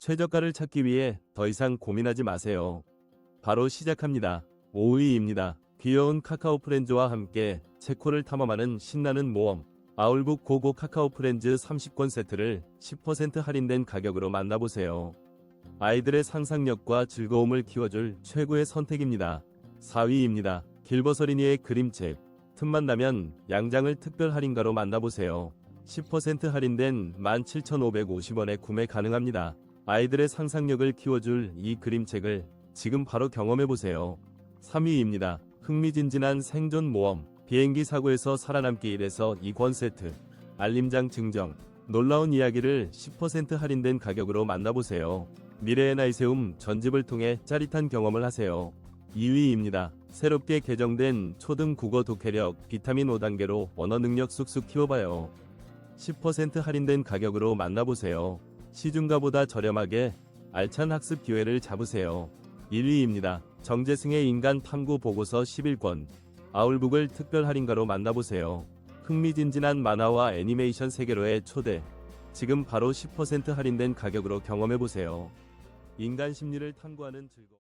최저가를 찾기 위해 더 이상 고민하지 마세요. 바로 시작합니다. 5위입니다. 귀여운 카카오 프렌즈와 함께 체코를 탐험하는 신나는 모험. 아울북 고고 카카오 프렌즈 30권 세트를 10% 할인된 가격으로 만나보세요. 아이들의 상상력과 즐거움을 키워줄 최고의 선택입니다. 4위입니다. 길버서리니의 그림책. 틈만 나면 양장을 특별 할인가로 만나보세요. 10% 할인된 17,550원에 구매 가능합니다. 아이들의 상상력을 키워줄 이 그림책을 지금 바로 경험해보세요. 3위입니다. 흥미진진한 생존 모험. 비행기 사고에서 살아남기 1에서 2권 세트. 알림장 증정. 놀라운 이야기를 10% 할인된 가격으로 만나보세요. 미래의 나이세움 전집을 통해 짜릿한 경험을 하세요. 2위입니다. 새롭게 개정된 초등 국어 독해력 비타민 5단계로 언어 능력 쑥쑥 키워봐요. 10% 할인된 가격으로 만나보세요. 시중가보다 저렴하게 알찬 학습 기회를 잡으세요. 1위입니다. 정재승의 인간 탐구 보고서 11권. 아울북을 특별 할인가로 만나보세요. 흥미진진한 만화와 애니메이션 세계로의 초대. 지금 바로 10% 할인된 가격으로 경험해보세요. 인간 심리를 탐구하는 즐거움.